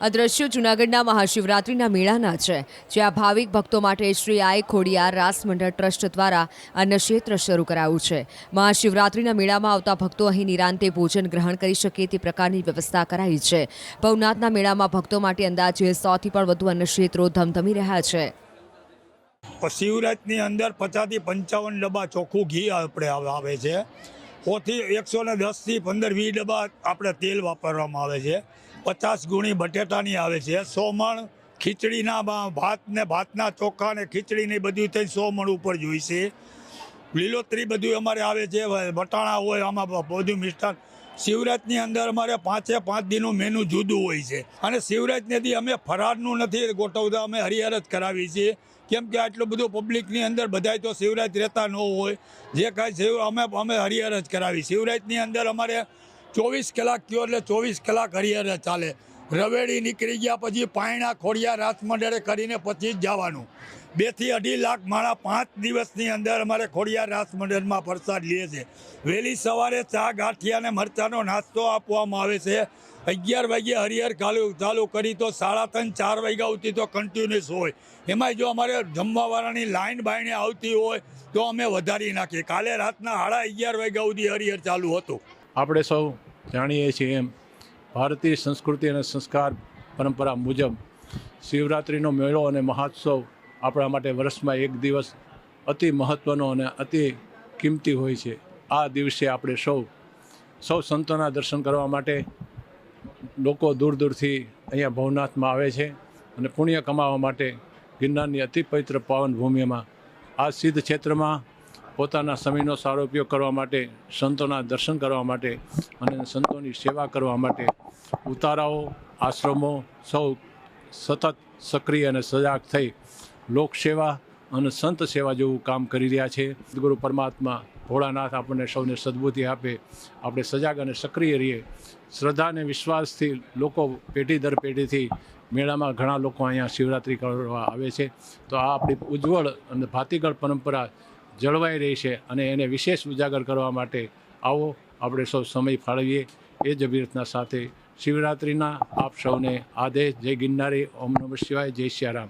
આ દ્રશ્યો જૂનાગઢના મહાશિવરાત્રિના મેળાના છે, જ્યાં ભાવિક ભક્તો માટે શ્રી આઈ ખોડિયાર રાસ મંડળ ટ્રસ્ટ દ્વારા અન્નક્ષેત્ર શરૂ કરાયું છે. મહાશિવરાત્રિના મેળામાં આવતા ભક્તો અહીં નિરાંતે ભોજન ગ્રહણ કરી શકે તે પ્રકારની વ્યવસ્થા કરાઈ છે. ભવનાથના મેળામાં ભક્તો માટે અંદાજે સોથી પણ વધુ અન્નક્ષેત્રો ધમધમી રહ્યા છે. શિવરાજની અંદર પચાસથી પંચાવન ડબ્બા ચોખ્ખું ઘી આપણે આવે છે. ઓથી એકસો ને દસથી પંદર વીસ ડબ્બા આપણે તેલ વાપરવામાં આવે છે. પચાસ ગુણી બટેટાની આવે છે. સો મણ ખીચડીના ભાત ને ભાતના ચોખા ને ખીચડી ને બધું થઈ સો મણ ઉપર જોઈશે લીલોતરી બધું અમારે આવે છે. વટાણા હોય, આમાં બધું મિષ્ટાન. શિવરાજની અંદર અમારે પાંચે પાંચ દિનનું મેનુ જુદું હોય છે. અને શિવરાજને દી અમે ફરાળનું નથી ગોઠવતા, અમે હરિહર જ કરાવીએ છીએ. કેમ કે આટલું બધું પબ્લિકની અંદર બધાય તો શિવરાજ રહેતા ન હોય. જે કાંઈ શિવ અમે અમે હરિહર જ કરાવી શિવરાજની અંદર અમારે ચોવીસ કલાક કયો એટલે ચોવીસ કલાક હરિહર ચાલે. રવેડી નીકળી ગયા પછી પાયણા ખોડિયા રાસમંડળે કરીને પછી જ જવાનું. બેથી અઢી લાખ માણા પાંચ દિવસની અંદર અમારે ખોડિયાર રાસ મંડળમાં પ્રસાદ લે છે. વહેલી સવારે ચા ગાંઠિયા અને મરચાનો નાસ્તો આપવામાં આવે છે. અગિયાર વાગ્યે હરિહર ચાલુ ચાલુ કરી તો સાડા ત્રણ, ચાર વાગ્યા સુધી તો કન્ટિન્યુઅસ હોય. એમાંય જો અમારે જમવાવાળાની લાઈન બાઈને આવતી હોય તો અમે વધારી નાખીએ. કાલે રાતના સાડા અગિયાર વાગ્યા સુધી હરિહર ચાલુ હતું. આપણે સૌ જાણીએ છીએ એમ. ભારતીય સંસ્કૃતિ અને સંસ્કાર પરંપરા મુજબ શિવરાત્રિનો મેળો અને મહોત્સવ આપણા માટે વર્ષમાં એક દિવસ અતિ મહત્ત્વનો અને અતિ કિંમતી હોય છે. આ દિવસે આપણે સૌ સૌ સંતોના દર્શન કરવા માટે લોકો દૂર દૂરથી અહીંયા ભવનાથમાં આવે છે અને પુણ્ય કમાવા માટે ગિરનારની અતિ પવિત્ર પાવન ભૂમિમાં આ સિદ્ધ ક્ષેત્રમાં પોતાના સમયનો સારો ઉપયોગ કરવા માટે, સંતોના દર્શન કરવા માટે અને સંતોની સેવા કરવા માટે ઉતારાઓ, આશ્રમો સૌ સતત સક્રિય અને સજાગ થઈ લોકસેવા અને સંત સેવા જેવું કામ કરી રહ્યા છે. ગુરુ પરમાત્મા ભોળાનાથ આપણને સૌને સદબુદ્ધિ આપે, આપણે સજાગ અને સક્રિય રહીએ. શ્રદ્ધા અને વિશ્વાસથી લોકો પેઢી દર પેઢીથી મેળામાં ઘણા લોકો અહીંયા શિવરાત્રિ કરવા આવે છે. તો આ આપણી ઉજ્જવળ અને ભાતીગળ પરંપરા જળવાઈ રહી છે અને એને વિશેષ ઉજાગર કરવા માટે આવો આપણે સૌ સમય ફાળવીએ. એ જ અભ્યર્થના સાથે શિવરાત્રિના આપ સૌને આદેશ. જય ગિરનારી. ઓમ નમઃ શિવાય. જય સિયારામ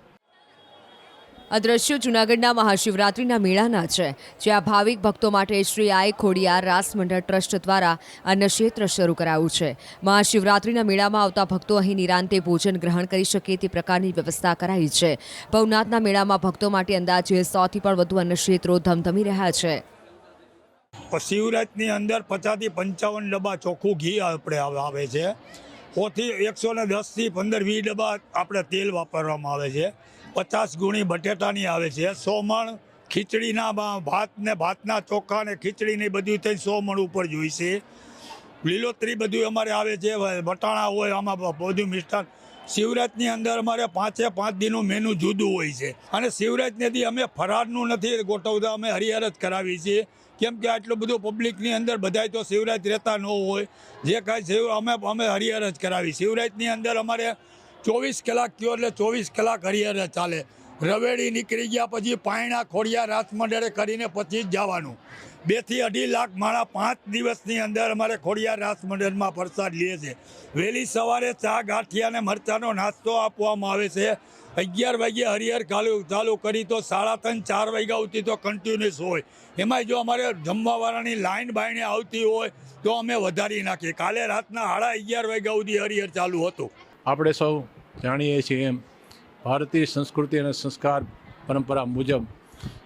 આ દ્રશ્યો જૂનાગઢના મહાશિવરાત્રિના મેળાના છે, જ્યાં ભાવિક ભક્તો માટે શ્રી આઈ ખોડિયાર રાસ મંડળ ટ્રસ્ટ દ્વારા અન્નક્ષેત્ર શરૂ કરાયું છે. મહાશિવરાત્રિના મેળામાં આવતા ભક્તો અહીં નિરાંતે ભોજન ગ્રહણ કરી શકે તે પ્રકારની વ્યવસ્થા કરાઈ છે. ભવનાથના મેળામાં ભક્તો માટે અંદાજે સોથી પણ વધુ અન્નક્ષેત્રો ધમધમી રહ્યા છે. શિવરાજની અંદર પચાસથી પંચાવન ડબ્બા ચોખ્ખું ઘી આપણે આવે છે. ઓથી એકસો ને દસથી પંદર વીસ ડબ્બા આપણે તેલ વાપરવામાં આવે છે. પચાસ ગુણી બટેટાની આવે છે. સો મણ ખીચડીના ભાત ને ભાતના ચોખા ને ખીચડીને બધું થઈ સો મણ ઉપર જોઈશે લીલોતરી બધું અમારે આવે છે. વટાણા હોય, આમાં બધું મિષ્ટાન શિવરાજની અંદર અમારે પાંચે પાંચ દિનનું મેનુ જુદું હોય છે. અને શિવરાજને અમે ફરાળનું નથી ગોઠવતા, અમે હરિહર જ કરાવીએ છીએ. કેમ કે આટલું બધું પબ્લિકની અંદર બધાય તો શિવરાજ રહેતા ન હોય. જે કાંઈ શિવ અમે અમે હરિહર જ કરાવી શિવરાજની અંદર અમારે ચોવીસ કલાક કયો એટલે ચોવીસ કલાક હરિહર ચાલે. રવેડી નીકળી ગયા પછી પાયણા ખોડિયા રાસ મંડળે કરીને પછી જ જવાનું. બેથી અઢી લાખ માળા પાંચ દિવસની અંદર અમારે ખોડિયાર રાસ મંડળમાં પ્રસાદ લે છે. વહેલી સવારે ચા ગાંઠિયા અને મરચાનો નાસ્તો આપવામાં આવે છે. અગિયાર વાગ્યે હરિહર ચાલુ ચાલુ કરી તો સાડા ત્રણ, ચાર વાગ્યા સુધી તો કન્ટિન્યુઅસ હોય. એમાંય જો અમારે જમવાવાળાની લાઈન બાઈને આવતી હોય તો અમે વધારી નાખીએ. કાલે રાતના સાડા અગિયાર વાગ્યા સુધી હરિહર ચાલુ હતું. આપણે સૌ જાણીએ છીએ એમ ભારતીય સંસ્કૃતિ અને સંસ્કાર પરંપરા મુજબ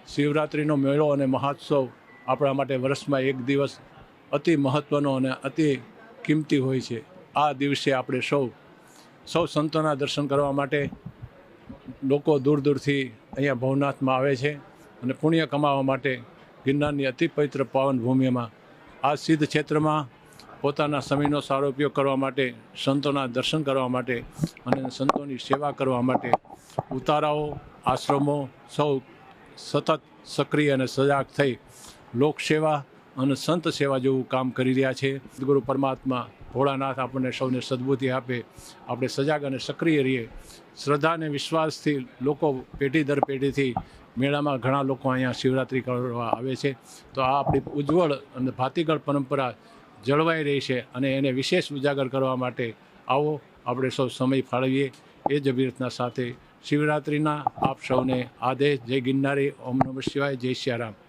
શિવરાત્રિનો મેળો અને મહોત્સવ આપણા માટે વર્ષમાં એક દિવસ અતિ મહત્ત્વનો અને અતિ કિંમતી હોય છે. આ દિવસે આપણે સૌ સૌ સંતોના દર્શન કરવા માટે લોકો દૂર દૂરથી અહીંયા ભવનાથમાં આવે છે અને પુણ્ય કમાવા માટે ગિરનારની અતિ પવિત્ર પાવન ભૂમિમાં આ સિદ્ધ ક્ષેત્રમાં પોતાના સમયનો સારો ઉપયોગ કરવા માટે, સંતોના દર્શન કરવા માટે અને સંતોની સેવા કરવા માટે ઉતારાઓ, આશ્રમો સૌ સતત સક્રિય અને સજાગ થઈ લોકસેવા અને સંત સેવા જેવું કામ કરી રહ્યા છે. ગુરુ પરમાત્મા ભોળાનાથ આપણને સૌને સદબુદ્ધિ આપે, આપણે સજાગ અને સક્રિય રહીએ. શ્રદ્ધા અને વિશ્વાસથી લોકો પેઢી દર પેઢીથી મેળામાં ઘણા લોકો અહીંયા શિવરાત્રિ કરવા આવે છે. તો આ આપણી ઉજ્જવળ અને ભાતીગળ પરંપરા જળવાઈ રહી છે અને એને વિશેષ ઉજાગર કરવા માટે આવો આપણે સૌ સમય ફાળવીએ. એ જ અભ્યર્થના સાથે શિવરાત્રિના આપ સૌને આદેશ. જય ગિરનારી. ઓમ નમઃ શિવાય. જય સિયારામ